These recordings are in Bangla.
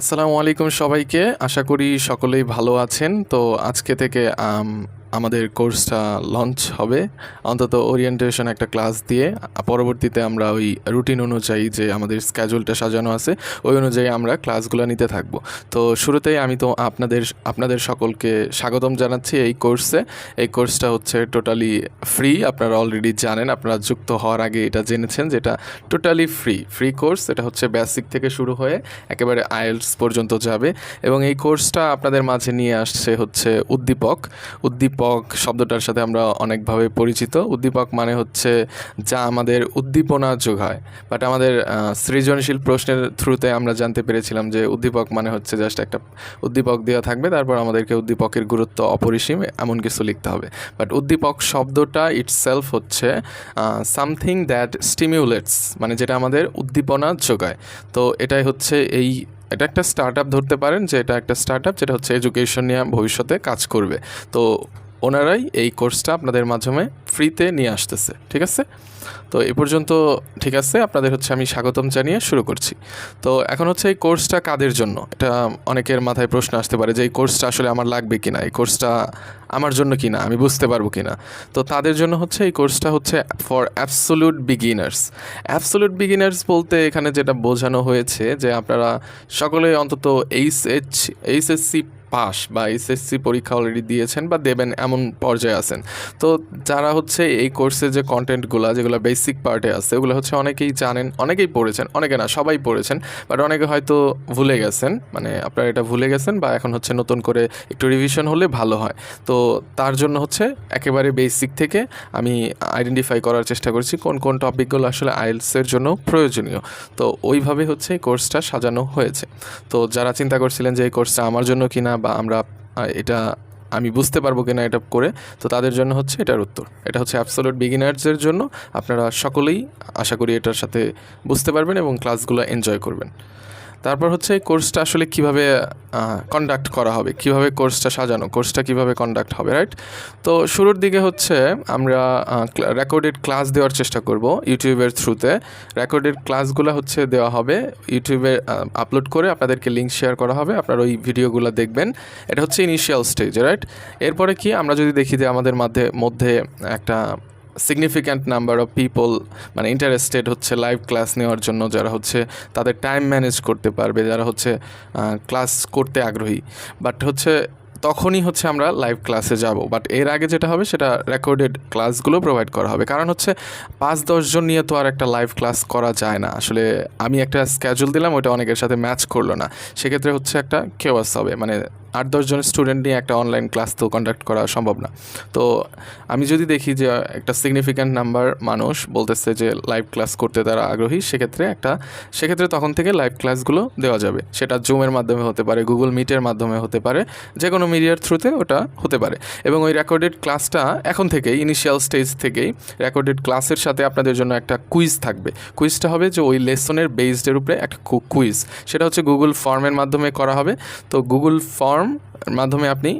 আসসালামু আলাইকুম সবাইকে। আশা করি সকলেই ভালো আছেন। তো আজকে থেকে আমাদের কোর্সটা লঞ্চ হবে। অন্তত ওরিয়েন্টেশন একটা ক্লাস দিয়ে। পরবর্তীতে আমরা ওই রুটিন অনুযায়ী যে আমাদের স্ক্যাজুলটা সাজানো আছে, ওই অনুযায়ী আমরা ক্লাসগুলো নিতে থাকব। তো শুরুতেই আমি তো আপনাদের আপনাদের সকলকে স্বাগতম জানাচ্ছি এই কোর্সে এই কোর্সটা হচ্ছে টোটালি ফ্রি আপনারা অলরেডি জানেন, আপনারা যুক্ত হওয়ার আগে এটা জেনেছেন যেটা টোটালি ফ্রি ফ্রি কোর্স এটা হচ্ছে বেসিক থেকে শুরু হয়ে একেবারে আইএলস পর্যন্ত যাবে। এবং এই কোর্সটা আপনাদের মাঝে নিয়ে আসছে হচ্ছে উদ্দীপক উদ্দীপক শব্দটার সাথে আমরা অনেকভাবে পরিচিত। উদ্দীপক মানে হচ্ছে যা আমাদের উদ্দীপনা যোগায়। বাট আমাদের সৃজনশীল প্রশ্নের থ্রুতে আমরা জানতে পেরেছিলাম যে উদ্দীপক মানে হচ্ছে জাস্ট একটা উদ্দীপক দেওয়া থাকবে, তারপর আমাদেরকে উদ্দীপকের গুরুত্ব অপরিসীম এমন কিছু লিখতে হবে। বাট উদ্দীপক শব্দটা ইটসেলফ হচ্ছে সামথিং দ্যাট স্টিমিউলেটস মানে যেটা আমাদের উদ্দীপনা যোগায়। তো এটাই হচ্ছে এই, এটা একটা স্টার্ট ধরতে পারেন যে এটা একটা স্টার্ট যেটা হচ্ছে এডুকেশন নিয়ে ভবিষ্যতে কাজ করবে। তো ওনারাই এই কোর্সটা আপনাদের মাধ্যমে ফ্রিতে নিয়ে আসতেছে, ঠিক আছে? তো এ পর্যন্ত ঠিক আছে, আপনাদের হচ্ছে আমি স্বাগতম জানিয়ে শুরু করছি। তো এখন হচ্ছে এই কোর্সটা কাদের জন্য? এটা অনেকের মাথায় প্রশ্ন আসতে পারে যে এই কোর্সটা আসলে আমার লাগবে কি না এই কোর্সটা আমার জন্য কি না আমি বুঝতে পারব কিনা। তো তাদের জন্য হচ্ছে এই কোর্সটা হচ্ছে for absolute beginners. Absolute beginners বলতে এখানে যেটা বোঝানো হয়েছে যে আপনারা সকলে অন্তত এইচ এইচ এইচএসসি পাস বা এসএসসি পরীক্ষা অলরেডি দিয়েছেন বা দেবেন এমন পর্যায়ে আছেন। তো যারা হচ্ছে এই কোর্সে যে কন্টেন্টগুলো যেগুলো বেসিক পার্টে আছে, ওগুলো হচ্ছে অনেকেই জানেন, অনেকেই পড়েছেন, অনেকে না, সবাই পড়েছেন বাট অনেকে হয়তো ভুলে গেছেন মানে আপনারা এটা ভুলে গেছেন বা এখন হচ্ছে নতুন করে একটু রিভিশন হলে ভালো হয়। তো তার জন্য হচ্ছে একেবারে বেসিক থেকে আমি আইডেন্টিফাই করার চেষ্টা করছি কোন কোন টপিকগুলো আসলে আইএলসের জন্য প্রয়োজনীয়। তো ওইভাবে হচ্ছে কোর্সটা সাজানো হয়েছে। তো যারা চিন্তা করছিলেন যে এই কোর্সটা আমার জন্য কিনা বা আমরা এটা আমি বুঝতে পারব কিনা এটা করে, তো তাদের জন্য হচ্ছে এটার উত্তর। এটা হচ্ছে অ্যাবসোলুট বিগিনার্সের জন্য আপনারা সকলেই আশা করি এটার সাথে বুঝতে পারবেন এবং ক্লাসগুলো এনজয় করবেন। তারপর হচ্ছে এই কোর্সটা আসলে কীভাবে কন্ডাক্ট করা হবে, কীভাবে কোর্সটা সাজানো, কোর্সটা কীভাবে কন্ডাক্ট হবে রাইট তো শুরুর দিকে হচ্ছে আমরা রেকর্ডেড ক্লাস দেওয়ার চেষ্টা করব ইউটিউবের থ্রুতে। রেকর্ডেড ক্লাসগুলো হচ্ছে দেওয়া হবে, ইউটিউবে আপলোড করে আপনাদেরকে লিঙ্ক শেয়ার করা হবে, আপনারা ওই ভিডিওগুলো দেখবেন। এটা হচ্ছে ইনিশিয়াল স্টেজ রাইট এরপরে কি, আমরা যদি দেখি যে আমাদের মধ্যে মধ্যে একটা সিগনিফিক্যান্ট নাম্বার অফ পিপল মানে ইন্টারেস্টেড হচ্ছে লাইভ ক্লাস নেওয়ার জন্য, যারা হচ্ছে তাদের টাইম ম্যানেজ করতে পারবে, যারা হচ্ছে ক্লাস করতে আগ্রহী। বাট হচ্ছে তখনই হচ্ছে আমরা লাইভ ক্লাসে যাব। বাট এর আগে যেটা হবে, সেটা রেকর্ডেড ক্লাসগুলো প্রোভাইড করা হবে। কারণ হচ্ছে পাঁচ দশজন নিয়ে তো আর একটা লাইভ ক্লাস করা যায় না। আসলে আমি একটা স্ক্যাজুল দিলাম ওটা অনেকের সাথে ম্যাচ করল না। সেক্ষেত্রে হচ্ছে একটা কেওয়াস হবে। মানে আট দশজন স্টুডেন্ট নিয়ে একটা অনলাইন ক্লাস তো কন্ডাক্ট করা সম্ভব না। তো আমি যদি দেখি যে একটা সিগনিফিক্যান্ট নাম্বার মানুষ বলতেছে যে লাইভ ক্লাস করতে তারা আগ্রহী, সেক্ষেত্রে একটা, সেক্ষেত্রে তখন থেকে লাইভ ক্লাসগুলো দেওয়া যাবে। সেটা জুমের মাধ্যমে হতে পারে গুগল মিটের মাধ্যমে হতে পারে যে কোনো মিডিয়ার থ্রুতে ওটা হতে পারে। এবং ওই রেকর্ডেড ক্লাসটা এখন থেকেই ইনিশিয়াল স্টেজ থেকেই রেকর্ডেড ক্লাসের সাথে আপনাদের জন্য একটা কুইজ থাকবে। কুইজটা হবে যে ওই লেসনের বেসডের উপরে একটা কুইজ সেটা হচ্ছে গুগল ফর্মের মাধ্যমে করা হবে। তো গুগল ফর্ম মাধ্যমে আপনি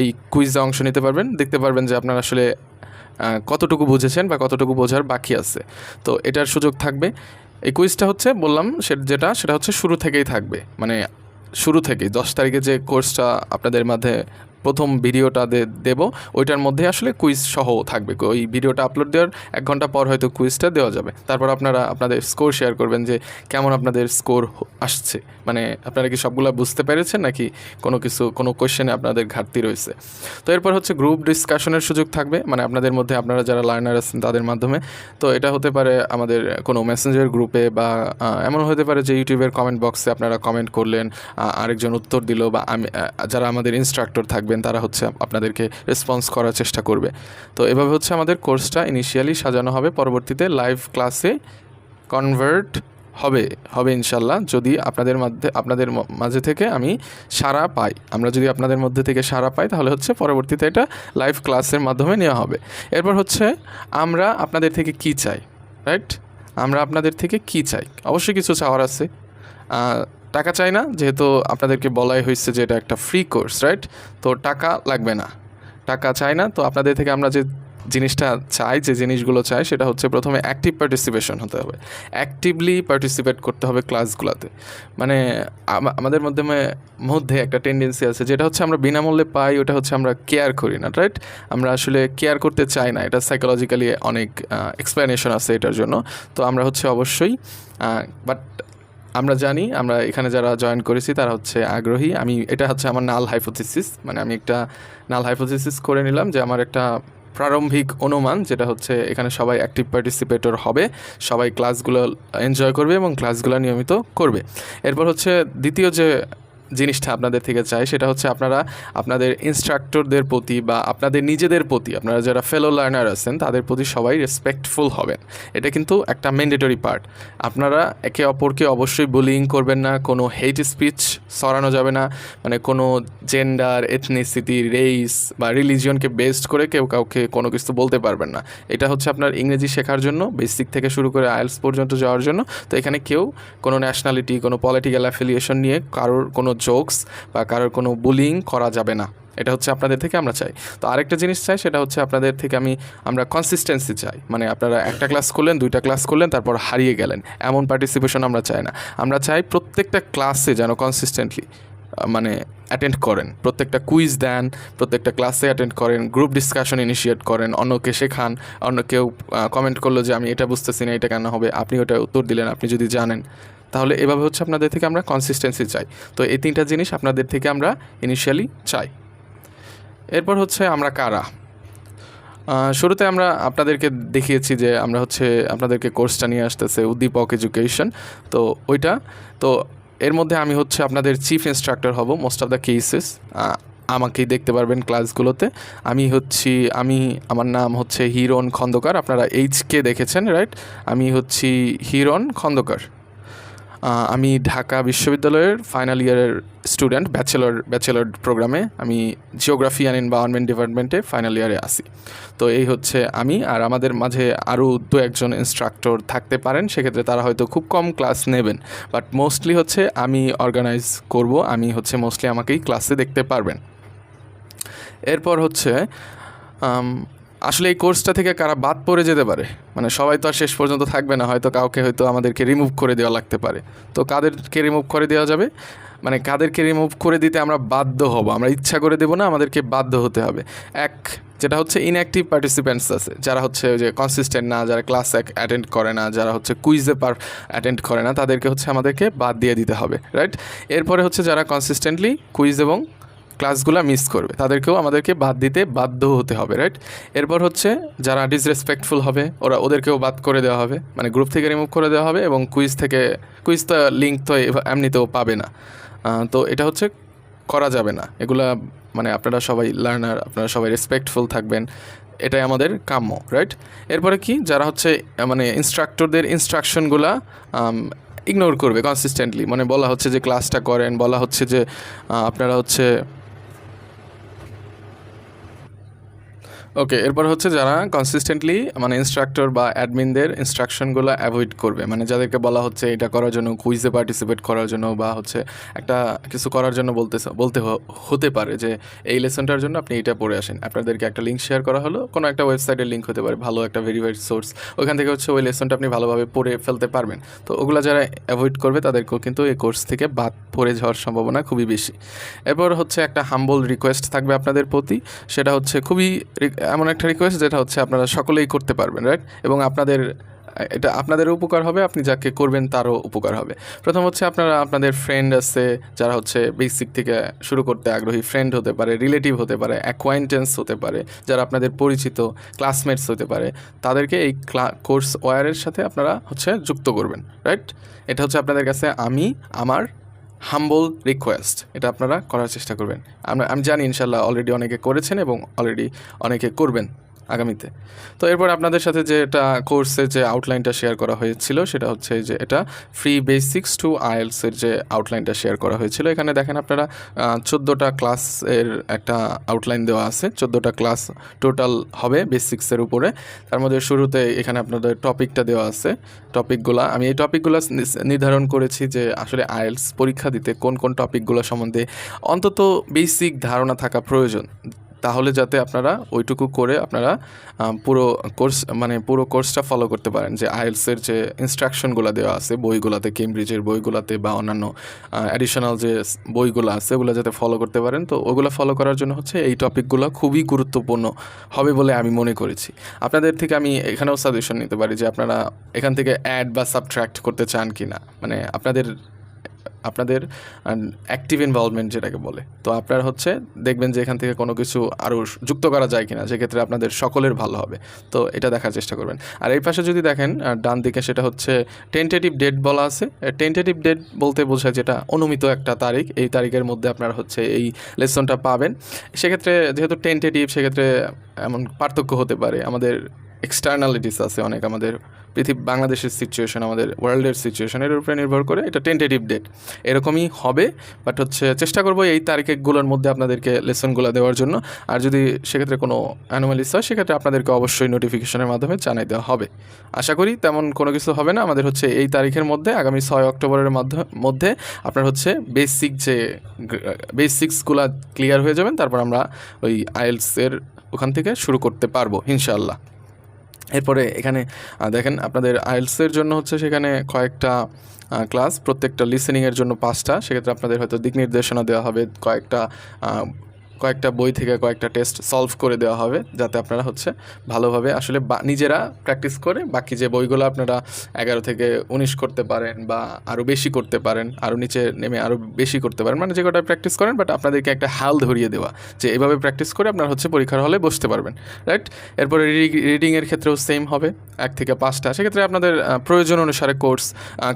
এই কুইজে অংশ নিতে পারবেন। দেখতে পারবেন যে আপনার আসলে কতটুকু বুঝেছেন বা কতটুকু বোঝার বাকি আছে। তো এটার সুযোগ থাকবে। এই কুইজটা হচ্ছে, বললাম যেটা, সেটা হচ্ছে শুরু থেকেই থাকবে। মানে শুরু থেকেই, দশ তারিখে যে কোর্সটা আপনাদের মাঝে প্রথম ভিডিওটা দেব। ওইটার মধ্যে আসলে কুইজ সহ থাকবে। ওই ভিডিওটা আপলোড দেওয়ার এক ঘণ্টা পর হয়তো কুইজটা দেওয়া যাবে। তারপর আপনারা আপনাদের স্কোর শেয়ার করবেন যে কেমন আপনাদের স্কোর আসছে। মানে আপনারা কি সবগুলা বুঝতে পেরেছেন নাকি কোনো কিছু, কোনো কোয়েশ্চেনে আপনাদের ঘাটতি রয়েছে? তো এরপর হচ্ছে গ্রুপ ডিসকাশনের সুযোগ থাকবে। মানে আপনাদের মধ্যে আপনারা যারা লার্নার আছেন তাদের মাধ্যমে। তো এটা হতে পারে আমাদের কোনো মেসেঞ্জার গ্রুপে বা এমন হতে পারে যে ইউটিউবের কমেন্ট বক্সে আপনারা কমেন্ট করলেন আরেকজন উত্তর দিল বা আমি যারা আমাদের ইনস্ট্রাক্টর থাকবেন, তারা হচ্ছে আপনাদেরকে রেসপন্স করার চেষ্টা করবে। তো এভাবে হচ্ছে আমাদের কোর্সটা ইনিশিয়ালি সাজানো হবে, পরবর্তীতে লাইভ ক্লাসে কনভার্ট হবে হবে ইনশাল্লাহ। যদি আপনাদের মধ্যে, আপনাদের মাঝে থেকে আমি সাড়া পাই, আমরা যদি আপনাদের মধ্যে থেকে সাড়া পাই, তাহলে হচ্ছে পরবর্তীতে এটা লাইভ ক্লাসের মাধ্যমে নেওয়া হবে। এরপর হচ্ছে আমরা আপনাদের থেকে কি চাই রাইট আমরা আপনাদের থেকে কি চাই? অবশ্যই কিছু চাওয়ার আছে। টাকা চাই না, যেহেতু আপনাদেরকে বলাই হয়েছে যে এটা একটা ফ্রি কোর্স রাইট তো টাকা লাগবে না। টাকা চাই না, তো আপনাদের থেকে আমরা যে জিনিসটা চাই, যে জিনিসগুলো চাই, সেটা হচ্ছে প্রথমে অ্যাক্টিভ পার্টিসিপেশন হতে হবে। অ্যাক্টিভলি পার্টিসিপেট করতে হবে ক্লাসগুলোতে মানে আমাদের মাধ্যমে মধ্যে একটা টেন্ডেন্সি আছে, যেটা হচ্ছে আমরা বিনামূল্যে পাই, ওটা হচ্ছে আমরা কেয়ার করি না রাইট আমরা আসলে কেয়ার করতে চাই না, এটা সাইকোলজিক্যালি অনেক এক্সপ্লেনেশন আছে এটার জন্য। তো আমরা হচ্ছে অবশ্যই বাট আমরা জানি, আমরা এখানে যারা জয়েন করেছি তারা হচ্ছে আগ্রহী। আমি, এটা হচ্ছে আমার নাল হাইপোথিসিস মানে আমি একটা নাল হাইপোথিসিস করে নিলাম যে আমার একটা প্রারম্ভিক অনুমান যেটা হচ্ছে এখানে সবাই অ্যাক্টিভ পার্টিসিপেটর হবে, সবাই ক্লাসগুলো এনজয় করবে এবং ক্লাসগুলো নিয়মিত করবে। এরপর হচ্ছে দ্বিতীয় যে জিনিসটা আপনাদের থেকে চাই, সেটা হচ্ছে আপনারা আপনাদের ইনস্ট্রাক্টরদের প্রতি বা আপনাদের নিজেদের প্রতি, আপনারা যারা ফেলো লার্নার আছেন, তাদের প্রতি সবাই রেসপেক্টফুল হবেন। এটা কিন্তু একটা ম্যান্ডেটরি পার্ট আপনারা একে অপরকে অবশ্যই বুলিং করবেন না, কোনো হেট স্পিচ সরানো যাবে না মানে কোনো জেন্ডার এথনিসিটি রেস বা রিলিজিয়নকে বেসড করে কেউ কাউকে কোনো কিছু বলতে পারবেন না। এটা হচ্ছে আপনার ইংরেজি শেখার জন্য বেসিক থেকে শুরু করে আইএলস পর্যন্ত যাওয়ার জন্য। তো এখানে কেউ কোনো ন্যাশনালিটি কোনো পলিটিক্যাল অ্যাফিলিয়েশন নিয়ে কারোর কোনো জোকস বা কারোর কোনো বুলিং করা যাবে না। এটা হচ্ছে আপনাদের থেকে আমরা চাই। তো আরেকটা জিনিস চাই, সেটা হচ্ছে আপনাদের থেকে আমি, আমরা কনসিস্টেন্সি চাই। মানে আপনারা একটা ক্লাস করলেন, দুইটা ক্লাস করলেন, তারপর হারিয়ে গেলেন। এমন পার্টিসিপেশন আমরা চাই না। আমরা চাই প্রত্যেকটা ক্লাসে যেন কনসিস্টেন্টলি মানে অ্যাটেন্ড করেন। প্রত্যেকটা কুইজ দেন, প্রত্যেকটা ক্লাসে অ্যাটেন্ড করেন গ্রুপ ডিসকাশন ইনিশিয়েট করেন, অন্যকে শেখান অন্য কেউ কমেন্ট করল যে, আমি এটা বুঝতেছি না, এটা কেন হবে? আপনি ওটা উত্তর দিলেন, আপনি যদি জানেন। তাহলে এভাবে হচ্ছে আপনাদের থেকে আমরা কনসিস্টেন্সি চাই। তো এই তিনটা জিনিস আপনাদের থেকে আমরা ইনিশিয়ালি চাই। এরপর হচ্ছে আমরা কারা? শুরুতে আমরা আপনাদেরকে দেখিয়েছি যে আমরা হচ্ছে আপনাদেরকে কোর্সটা নিয়ে আসতেছে উদ্দীপক এডুকেশন তো ওইটা, তো এর মধ্যে আমি হচ্ছে আপনাদের চিফ ইনস্ট্রাক্টর হব মোস্ট অফ দ্য কেসেস আমাকেই দেখতে পারবেন ক্লাসগুলোতে আমি হচ্ছি, আমি, আমার নাম হচ্ছে হিরণ খন্দকার। আপনারা এইচকে দেখেছেন রাইট আমি হচ্ছি হিরণ খন্দকার। আমি ঢাকা বিশ্ববিদ্যালয়ের ফাইনাল ইয়ারের স্টুডেন্ট ব্যাচেলর ব্যাচেলর প্রোগ্রামে আমি জিওগ্রাফি অ্যান্ড এনভায়রনমেন্ট ডিপার্টমেন্টে ফাইনাল ইয়ারে আসি তো এই হচ্ছে আমি, আর আমাদের মাঝে আরও দু একজন ইনস্ট্রাক্টর থাকতে পারেন, সেক্ষেত্রে তারা হয়তো খুব কম ক্লাস নেবেন। বাট মোস্টলি হচ্ছে আমি অর্গানাইজ করব, আমি হচ্ছে মোস্টলি আমাকেই ক্লাসে দেখতে পারবেন। এরপর হচ্ছে আসলে এই কোর্সটা থেকে কারা বাদ পড়ে যেতে পারে? মানে সবাই তো আর শেষ পর্যন্ত থাকবে না, হয়তো কাউকে হয়তো আমাদেরকে রিমুভ করে দেওয়া লাগতে পারে। তো কাদেরকে রিমুভ করে দেওয়া যাবে? মানে কাদেরকে রিমুভ করে দিতে আমরা বাধ্য হব। আমরা ইচ্ছা করে দেবো না, আমাদেরকে বাধ্য হতে হবে। এক, যেটা হচ্ছে ইনঅ্যাক্টিভ পার্টিসিপেন্টস আছে, যারা হচ্ছে যে কনসিস্টেন্ট না, যারা ক্লাস অ্যাটেন্ড করে না, যারা হচ্ছে কুইজে পার অ্যাটেন্ড করে না, তাদেরকে হচ্ছে আমাদেরকে বাদ দিয়ে দিতে হবে রাইট এরপরে হচ্ছে যারা কনসিস্টেন্টলি কুইজ এবং ক্লাসগুলো মিস করবে। তাদেরকেও আমাদেরকে বাদ দিতে বাধ্য হতে হবে রাইট এরপর হচ্ছে যারা ডিসরেসপেক্টফুল হবে, ওরা ওদেরকেও বাদ করে দেওয়া হবে। মানে গ্রুপ থেকে রিমুভ করে দেওয়া হবে এবং কুইজ থেকে কুইজ তো লিঙ্ক তো এমনিতেও পাবে না। তো এটা হচ্ছে করা যাবে না। এগুলা মানে আপনারা সবাই লার্নার আপনারা সবাই রেসপেক্টফুল থাকবেন। এটাই আমাদের কাম্য রাইট এরপরে কি? যারা হচ্ছে মানে ইনস্ট্রাক্টরদের ইনস্ট্রাকশনগুলা ইগনোর করবে কনসিস্টেন্টলি মানে বলা হচ্ছে যে ক্লাসটা করেন, বলা হচ্ছে যে আপনারা হচ্ছে ওকে এরপর হচ্ছে যারা কনসিস্টেন্টলি মানে ইনস্ট্রাক্টর বা অ্যাডমিনদের ইনস্ট্রাকশনগুলো অ্যাভয়েড করবে মানে যাদেরকে বলা হচ্ছে এটা করার জন্য কুইজে পার্টিসিপেট করার জন্য বা হচ্ছে একটা কিছু করার জন্য বলতে বলতে হতে পারে যে এই লেসনটার জন্য আপনি এটা পড়ে আসেন। আপনাদেরকে একটা লিঙ্ক শেয়ার করা হলো, কোনো একটা ওয়েবসাইটের লিঙ্ক হতে পারে, ভালো একটা ভেরিফাইড সোর্স ওখান থেকে হচ্ছে ওই লেসনটা আপনি ভালোভাবে পড়ে ফেলতে পারবেন। তো ওগুলো যারা অ্যাভয়েড করবে, তাদেরকেও কিন্তু এই কোর্স থেকে বাদ পড়ে যাওয়ার সম্ভাবনা খুবই বেশি। এরপর হচ্ছে একটা হাম্বল রিকোয়েস্ট থাকবে আপনাদের প্রতি, সেটা হচ্ছে খুবই এমন একটা রিকোয়েস্ট যেটা হচ্ছে আপনারা সকলেই করতে পারবেন রাইট এবং আপনাদের, এটা আপনাদেরও উপকার হবে, আপনি যাকে করবেন তারও উপকার হবে। প্রথম হচ্ছে আপনারা, আপনাদের ফ্রেন্ড আছে, যারা হচ্ছে বেসিক থেকে শুরু করতে আগ্রহী ফ্রেন্ড হতে পারে রিলেটিভ হতে পারে অ্যাকোয়াইন্টেন্স হতে পারে, যারা আপনাদের পরিচিত ক্লাসমেটস হতে পারে, তাদেরকে এই কোর্স ওয়ারের সাথে আপনারা হচ্ছে যুক্ত করবেন রাইট এটা হচ্ছে আপনাদের কাছে আমি, আমার হাম্বল রিকোয়েস্ট এটা আপনারা করার চেষ্টা করবেন। আমি জানি ইনশাল্লাহ অলরেডি অনেকে করেছেন এবং অলরেডি অনেকে করবেন। আগামীতে। তো এরপর আপনাদের সাথে যে এটা কোর্সের যে আউটলাইনটা শেয়ার করা হয়েছিল, সেটা হচ্ছে যে এটা ফ্রি বেসিক্স টু আয়েলসের যে আউটলাইনটা শেয়ার করা হয়েছিল। এখানে দেখেন আপনারা চোদ্দোটা ক্লাসের একটা আউটলাইন দেওয়া আছে। চোদ্দোটা ক্লাস টোটাল হবে বেসিক্সের উপরে। তার মধ্যে শুরুতে এখানে আপনাদের টপিকটা দেওয়া আছে। টপিকগুলো আমি এই টপিকগুলো নির্ধারণ করেছি যে আসলে আইএলস পরীক্ষা দিতে কোন কোন টপিকগুলো সম্বন্ধে অন্তত বেসিক ধারণা থাকা প্রয়োজন। তাহলে যাতে আপনারা ওইটুকু করে আপনারা পুরো কোর্স মানে পুরো কোর্সটা ফলো করতে পারেন। যে আইএলসের যে ইনস্ট্রাকশনগুলো দেওয়া আছে, বইগুলোতে কেমব্রিজের বইগুলোতে বা অন্যান্য অ্যাডিশনাল যে বইগুলো আছে, ওগুলো যাতে ফলো করতে পারেন। তো ওগুলো ফলো করার জন্য হচ্ছে এই টপিকগুলো খুবই গুরুত্বপূর্ণ হবে বলে আমি মনে করেছি। আপনাদের থেকে আমি এখানেও সাজেশন নিতে পারি যে আপনারা এখান থেকে অ্যাড বা সাবট্র্যাক্ট করতে চান কি না মানে আপনাদের আপনাদের অ্যাক্টিভ ইনভলভমেন্ট যেটাকে বলে। তো আপনার হচ্ছে দেখবেন যে এখান থেকে কোনো কিছু আরও যুক্ত করা যায় কিনা, সেক্ষেত্রে আপনাদের সকলের ভালো হবে। তো এটা দেখার চেষ্টা করবেন। আর এই পাশে যদি দেখেন ডান দিকে সেটা হচ্ছে টেন্টেটিভ ডেট বলা আছে। টেন্টেটিভ ডেট বলতে বোঝায় যেটা অনুমিত একটা তারিখ। এই তারিখের মধ্যে আপনার হচ্ছে এই লেসনটা পাবেন। সেক্ষেত্রে যেহেতু টেন্টেটিভ সেক্ষেত্রে এমন পার্থক্য হতে পারে। আমাদের এক্সটার্নালিটিস আছে অনেক আমাদের। পৃথিবী, বাংলাদেশের সিচুয়েশন আমাদের ওয়ার্ল্ডের সিচুয়েশন এর উপরে নির্ভর করে এটা টেন্টেটিভ ডেট এরকমই হবে বাট হচ্ছে চেষ্টা করব এই তারিখগুলোর মধ্যে আপনাদেরকে লেসনগুলো দেওয়ার জন্য। আর যদি সেক্ষেত্রে কোনো অ্যানোমালিস হয়, সেক্ষেত্রে আপনাদেরকে অবশ্যই নোটিফিকেশনের মাধ্যমে জানাই দেওয়া হবে। আশা করি তেমন কোনো কিছু হবে না। আমাদের হচ্ছে এই তারিখের মধ্যে, আগামী ছয় অক্টোবরের মাধ্য- মধ্যে আপনার হচ্ছে বেসিক যে বেসিক্সগুলো ক্লিয়ার হয়ে যাবেন, তারপর আমরা ওই আইএলসের ওখান থেকে শুরু করতে পারব, ইনশাআল্লাহ। এরপরে এখানে দেখেন আপনাদের আইএলসের জন্য হচ্ছে সেখানে কয়েকটা ক্লাস প্রত্যেকটা লিসেনিংয়ের জন্য পাঁচটা। সেক্ষেত্রে আপনাদের হয়তো দিক নির্দেশনা দেওয়া হবে, কয়েকটা কয়েকটা বই থেকে কয়েকটা টেস্ট সলভ করে দেওয়া হবে, যাতে আপনারা হচ্ছে ভালোভাবে আসলে নিজেরা প্র্যাকটিস করে বাকি যে বইগুলো আপনারা এগারো থেকে উনিশ করতে পারেন বা আরও বেশি করতে পারেন আরও নিচে নেমে আরও বেশি করতে পারেন মানে যে কটা প্র্যাকটিস করেন বাট আপনাদেরকে একটা হাল ধরিয়ে দেওয়া যে এভাবে প্র্যাকটিস করে আপনারা হচ্ছে পরীক্ষার হলে বসতে পারবেন রাইট এরপরে রিডিংয়ের ক্ষেত্রেও সেম হবে, এক থেকে পাঁচটা। সেক্ষেত্রে আপনাদের প্রয়োজন অনুসারে কোর্স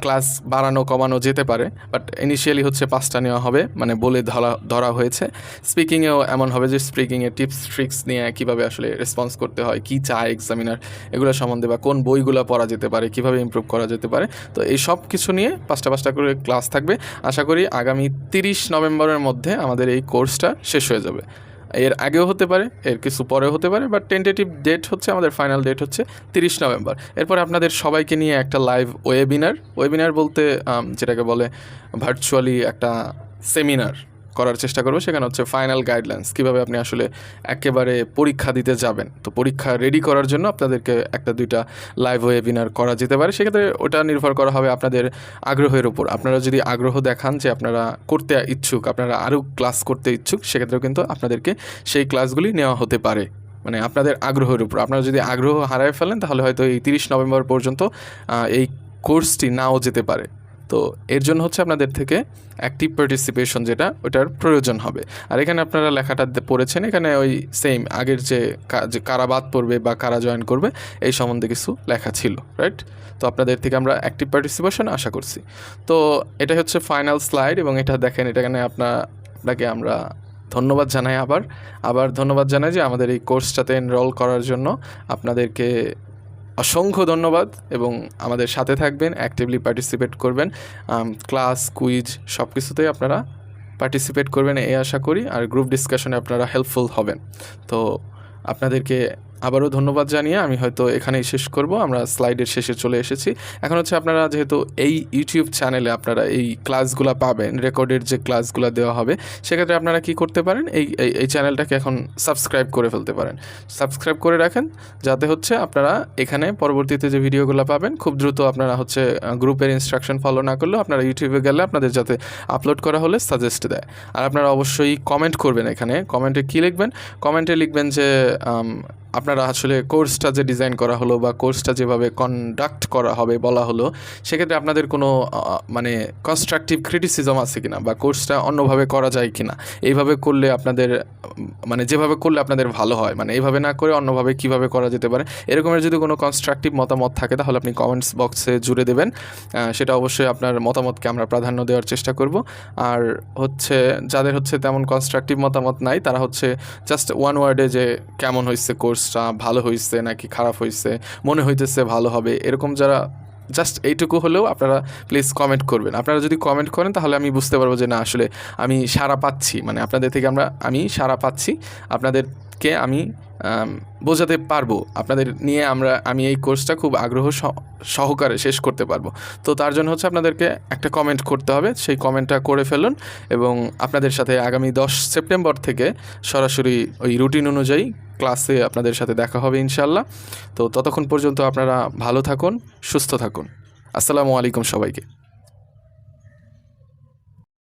ক্লাস বাড়ানো, কমানো যেতে পারে বাট ইনিশিয়ালি হচ্ছে পাঁচটা নেওয়া হবে মানে বলে ধরা ধরা হয়েছে। স্পিকিংয়েও এমন হবে যে স্পিকিংয়ে টিপস, ট্রিক্স নিয়ে কীভাবে আসলে রেসপন্স করতে হয়, কী চায় এক্সামিনার এগুলো সম্বন্ধে বা কোন বইগুলো পড়া যেতে পারে, কীভাবে ইমপ্রুভ করা যেতে পারে। তো এই সব কিছু নিয়ে পাঁচটা পাঁচটা করে ক্লাস থাকবে। আশা করি আগামী তিরিশ নভেম্বরের মধ্যে আমাদের এই কোর্সটা শেষ হয়ে যাবে। এর আগেও হতে পারে, এর কিছু পরেও হতে পারে বাট টেন্টেটিভ ডেট হচ্ছে, আমাদের ফাইনাল ডেট হচ্ছে তিরিশ নভেম্বর। এরপর আপনাদের সবাইকে নিয়ে একটা লাইভ ওয়েবিনার ওয়েবিনার বলতে যেটাকে বলে ভার্চুয়ালি একটা সেমিনার করার চেষ্টা করব, সেখানে হচ্ছে ফাইনাল গাইডলাইন্স কীভাবে আপনি আসলে একেবারে পরীক্ষা দিতে যাবেন। তো পরীক্ষা রেডি করার জন্য আপনাদেরকে একটা দুইটা লাইভ ওয়েবিনার করা যেতে পারে, সেক্ষেত্রে ওটা নির্ভর করা হবে আপনাদের আগ্রহের উপর। আপনারা যদি আগ্রহ দেখান যে আপনারা করতে ইচ্ছুক, আপনারা আরও ক্লাস করতে ইচ্ছুক, সেক্ষেত্রেও কিন্তু আপনাদেরকে সেই ক্লাসগুলি নেওয়া হতে পারে। মানে আপনাদের আগ্রহের উপর। আপনারা যদি আগ্রহ হারায় ফেলেন, তাহলে হয়তো এই তিরিশ নভেম্বর পর্যন্ত এই কোর্সটি নাও যেতে পারে। তো এর জন্য হচ্ছে আপনাদের থেকে অ্যাক্টিভ পার্টিসিপেশন যেটা, ওটার প্রয়োজন হবে। আর এখানে আপনারা লেখাটা পড়েছেন, এখানে ওই সেম আগের যে কারা বাদ পড়বে বা কারা জয়েন করবে, এই সম্বন্ধে কিছু লেখা ছিল রাইট তো আপনাদের থেকে আমরা অ্যাক্টিভ পার্টিসিপেশন আশা করছি। তো এটা হচ্ছে ফাইনাল স্লাইড এবং এটা দেখেন, এটা এখানে আপনার আপনাকে আমরা ধন্যবাদ জানাই আবার। আবার ধন্যবাদ জানাই যে আমাদের এই কোর্সটাতে এনরোল করার জন্য আপনাদেরকে অসংখ্য ধন্যবাদ এবং আমাদের সাথে থাকবেন অ্যাক্টিভলি পার্টিসিপেট করবেন। ক্লাস কুইজ সব কিছুতেই আপনারা পার্টিসিপেট করবেন, এই আশা করি। আর গ্রুপ ডিসকাশনে আপনারা হেল্পফুল হবেন। তো আপনাদেরকে আবারও ধন্যবাদ জানিয়ে আমি হয়তো এখানেই শেষ করব। আমরা স্লাইডের শেষে চলে এসেছি। এখন হচ্ছে আপনারা যেহেতু এই ইউটিউব চ্যানেলে আপনারা এই ক্লাসগুলো পাবেন রেকর্ডের যে ক্লাসগুলো দেওয়া হবে সেক্ষেত্রে আপনারা কি করতে পারেন? এই এই- চ্যানেলটাকে এখন সাবস্ক্রাইব করে ফেলতে পারেন। সাবস্ক্রাইব করে রাখেন যাতে হচ্ছে আপনারা এখানে পরবর্তীতে যে ভিডিওগুলো পাবেন খুব দ্রুত আপনারা হচ্ছে গ্রুপের ইনস্ট্রাকশন ফলো না করলেও আপনারা ইউটিউবে গেলে আপনাদের যাতে আপলোড করা হলে সাজেস্ট দেয়। আর আপনারা অবশ্যই কমেন্ট করবেন এখানে। কমেন্টে কী লিখবেন? কমেন্টে লিখবেন যে আম, আপনারা আসলে কোর্সটা যে ডিজাইন করা হলো বা কোর্সটা যেভাবে কন্ডাক্ট করা হবে বলা হলো, সেক্ষেত্রে আপনাদের কোনো মানে কনস্ট্রাকটিভ ক্রিটিসিজম আছে কিনা বা কোর্সটা অন্যভাবে করা যায় কিনা? এইভাবে করলে আপনাদের মানে যেভাবে করলে আপনাদের ভালো হয় মানে এইভাবে না করে অন্যভাবে কীভাবে করা যেতে পারে, এরকমের যদি কোনো কনস্ট্রাকটিভ মতামত থাকে তাহলে আপনি কমেন্টস বক্সে জুড়ে দেবেন। সেটা অবশ্যই আপনার মতামতকে আমরা প্রাধান্য দেওয়ার চেষ্টা করব। আর হচ্ছে, যাদের হচ্ছে তেমন কনস্ট্রাকটিভ মতামত নাই, তারা হচ্ছে জাস্ট ওয়ান ওয়ার্ডে যে কেমন হয়েছে কোর্সটা ভালো হয়েছে নাকি খারাপ হয়েছে মনে হইতেছে ভালো হবে, এরকম যারা জাস্ট এইটুকু হলেও আপনারা প্লিজ কমেন্ট করবেন। আপনারা যদি কমেন্ট করেন তাহলে আমি বুঝতে পারব যে না, আসলে আমি সারা পাচ্ছি। মানে আপনাদের থেকে আমরা, আমি সারা পাচ্ছি। আপনাদের কে আমি বোঝাতে পারব। আপনাদের নিয়ে আমরা, আমি এই কোর্সটা খুব আগ্রহ সহ- সহকারে শেষ করতে পারব। তো তার জন্য হচ্ছে আপনাদেরকে একটা কমেন্ট করতে হবে। সেই কমেন্টটা করে ফেলুন এবং আপনাদের সাথে আগামী দশ সেপ্টেম্বর থেকে সরাসরি ওই রুটিন অনুযায়ী ক্লাসে আপনাদের সাথে দেখা হবে ইনশাল্লাহ তো ততক্ষণ পর্যন্ত আপনারা ভালো থাকুন, সুস্থ থাকুন। আসসালামু আলাইকুম সবাইকে।